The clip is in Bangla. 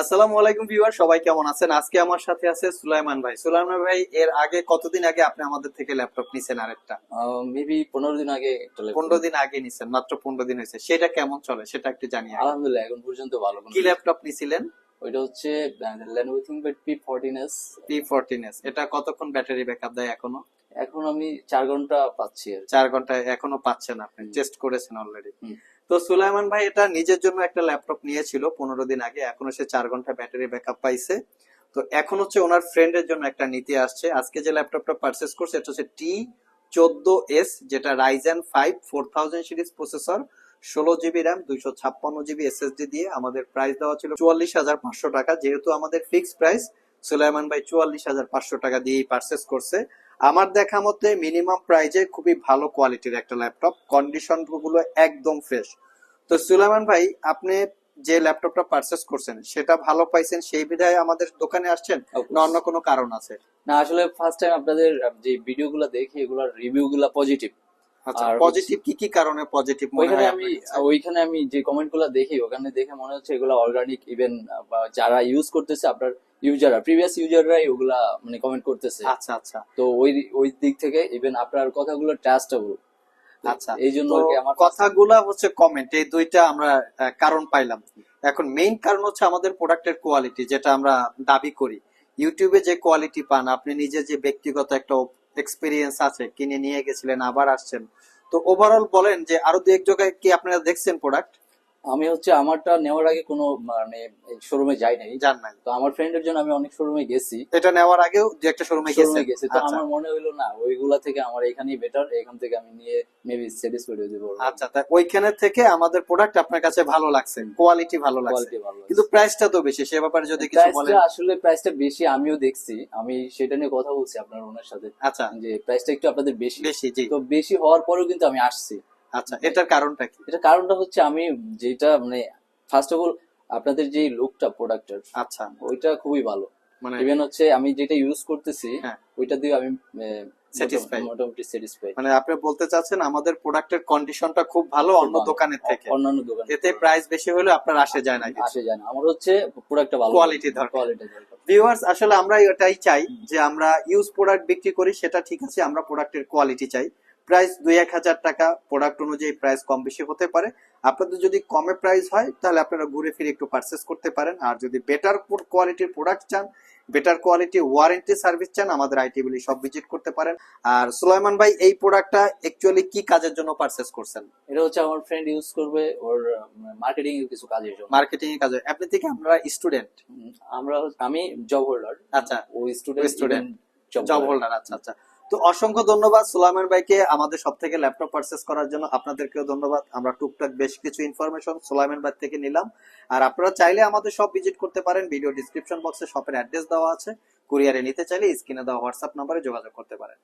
আসসালামু আলাইকুম ভিউয়ার সবাই কেমন আছেন? আজকে আমার সাথে আছে সুলাইমান ভাই। সুলাইমান ভাই এর আগে কতদিন আগে আপনি আমাদের থেকে ল্যাপটপ নিছেন আরেকটা? মেবি পনেরো দিন আগে পনেরো দিন আগে নিছেন মাত্র পনেরো দিন হয়েছে। সেটা কেমন চলে সেটা একটু আগে। আলহামদুলিল্লাহ এখন পর্যন্ত ভালো। কি ল্যাপটপ নিছিলেন? ওইটা হচ্ছে এস পি ফোরটিন এস এটা কতক্ষণ ব্যাটারি ব্যাকআপ দেয় এখনও? এখন আমি চার ঘণ্টা পাচ্ছি। চার ঘন্টায় এখনও পাচ্ছেন আপনি টেস্ট করেছেন অলরেডি। তো সুলাইমান ভাই এটা নিজের জন্য একটা ল্যাপটপ নিয়েছিল পনেরো দিন আগে। এখনও সে চার ঘণ্টা ব্যাটারি ব্যাকআপ পাইছে। তো এখন হচ্ছে ওনার ফ্রেন্ডের জন্য একটা নীতি আসছে। আজকে যে ল্যাপটপটা পারচেস করছে, এটা হচ্ছে টি চোদ্দ এস যেটা Ryzen five four thousand series processor ষোলো জিবি র্যাম দুইশো ছাপ্পান্ন জিবি এসএসডি দিয়ে। আমাদের প্রাইস দেওয়া ছিল চুয়াল্লিশ হাজার পাঁচশো টাকা। যেহেতু আমাদের ফিক্সড প্রাইস সুলাইমান ভাই চুয়াল্লিশ হাজার পাঁচশো টাকা দিয়েই পারচেস করছে। আমার দেখা মতে মিনিমাম প্রাইজে খুবই ভালো কোয়ালিটির একটা ল্যাপটপ কন্ডিশনগুলো একদম ফ্রেশ তো সুলাইমান ভাই আপনি যে ল্যাপটপটা পারচেস করছেন সেটা ভালো পাইছেন সেই বিধায় আমাদের দোকানে আসছেন না অন্য কোনো কারণ আছে? না আসলে ফার্স্ট টাইম আপনাদের যে ভিডিও গুলা দেখি এগুলোর রিভিউ গুলা পজিটিভ পজিটিভ কি কি কারণে পজিটিভ মনে হয় আমি ওইখানে আমি যে কমেন্টগুলা দেখি ওখানে দেখে মনে হচ্ছে এগুলা অর্গানিক ইভেন যারা ইউজ করতেছে আপনার ইউজাররা প্রিভিয়াস ইউজাররাই ওগুলা মানে কমেন্ট করতেছে। আচ্ছা আচ্ছা। তো ওই ওই দিক থেকে ইভেন আপনার কথাগুলো ট্রাস্টেবল আচ্ছা। এই জন্য আমার কথাগুলা হচ্ছে কমেন্ট এই দুইটা আমরা কারণ পাইলাম। এখন মেইন কারণ হচ্ছে আমাদের প্রোডাক্টের কোয়ালিটি যেটা আমরা দাবি করি। ইউটিউবে যে কোয়ালিটি পান আপনি নিজে যে ব্যক্তিগত একটা এক্সপিরিয়েন্স আছে কিনে নিয়ে গেছিলেন আবার আসছেন। তো ওভারঅল বলেন যে আরও দু এক জায়গায় কি আপনারা দেখছেন প্রোডাক্ট আমি হচ্ছে আমারটা নেওয়ার আগে কোনো মানে শোরুমে যাই নাই। জান নাই। তো আমার ফ্রেন্ডের জন্য আমি অনেক শোরুমে গেছি। এটা নেওয়ার আগেও যে একটা শোরুমে গেছেন? গেছি। তো আচ্ছা। আমার মনে হইল না ওইগুলা থেকে আমার এখানেই বেটার এখান থেকে আমি নিয়ে মেবি স্যাটিসফাইড হয়ে যাব আচ্ছা তা ওইখানে থেকে আমাদের প্রোডাক্ট আপনার কাছে ভালো লাগছে কোয়ালিটি ভালো লাগছে। কিন্তু প্রাইসটা তো বেশি সে ব্যাপারে যদি কিছু বলেন। আসলে প্রাইসটা বেশি আমিও দেখছি। আমি সেটা নিয়ে কথা বলছি আপনার ওনার সাথে। আচ্ছা। যে প্রাইসটা একটু আপনাদের বেশি। বেশি তো বেশি হওয়ার পরেও কিন্তু আমি আসছি। আচ্ছা এটার কারণটা কি? এটা কারণটা হচ্ছে আমি যেটা মানে ফার্স্ট অফ অল আপনাদের যে লুকটা প্রোডাক্টের আচ্ছা। ওইটা খুবই ভালো। মানে ইভেন হচ্ছে আমি যেটা ইউজ করতেছি হ্যাঁ। ওইটা দিয়ে আমি. মোটামুটি স্যাটিসফাইড মানে আপনি বলতে চাচ্ছেন আমাদের প্রোডাক্টের কন্ডিশনটা খুব ভালো অন্য দোকানের থেকে। অন্যান্য দোকান এতে প্রাইস বেশি হলে আপনার আসে যায় না আসে যায় না। আমার হচ্ছে প্রোডাক্টটা ভালো। Quality দরকার। কোয়ালিটি দরকার। ভিউয়ার্স আসলে আমরা এটাই চাই যে আমরা ইউজ প্রোডাক্ট বিক্রি করি সেটা ঠিক আছে আমরা প্রোডাক্টের কোয়ালিটি চাই। প্রাইস দুই এক হাজার টাকা প্রোডাক্ট অনুযায়ী প্রাইস কম বেশি হতে পারে। আপনাদের যদি কমে প্রাইস হয় তাহলে আপনারা ঘুরে ফিরে একটু পারচেস করতে পারেন। আর যদি বেটার কোয়ালিটির প্রোডাক্ট চান বেটার কোয়ালিটি ওয়ারেন্টি সার্ভিস চান আমাদের আইটি বলি সব ভিজিট করতে পারেন। আর সুলাইমান ভাই এই প্রোডাক্টটা অ্যাকচুয়ালি কি কাজের জন্য পারচেস করছেন? এটা হচ্ছে আমার ফ্রেন্ড ইউজ করবে ওর মার্কেটিং এর কিছু কাজের জন্য। মার্কেটিং এর কাজে। আপনি থেকে আমরা স্টুডেন্ট আমরা আমি জব হোল্ডার আচ্ছা। ও স্টুডেন্ট জব জব হোল্ডার আচ্ছা আচ্ছা। তো অসংখ্য ধন্যবাদ সোলামের ভাইকে আমাদের সব থেকে ল্যাপটপ পারচেস করার জন্য। আপনাদেরকেও ধন্যবাদ। আমরা টুকটাক বেশ কিছু ইনফরমেশন সোলামের ভাই থেকে নিলাম। আর আপনারা চাইলে আমাদের সব ভিজিট করতে পারেন। ভিডিও ডিসক্রিপশন বক্সে শপের অ্যাড্রেস দেওয়া আছে। কুরিয়ারে নিতে চাইলে স্ক্রিনে দেওয়া হোয়াটসঅ্যাপ নাম্বারে যোগাযোগ করতে পারেন।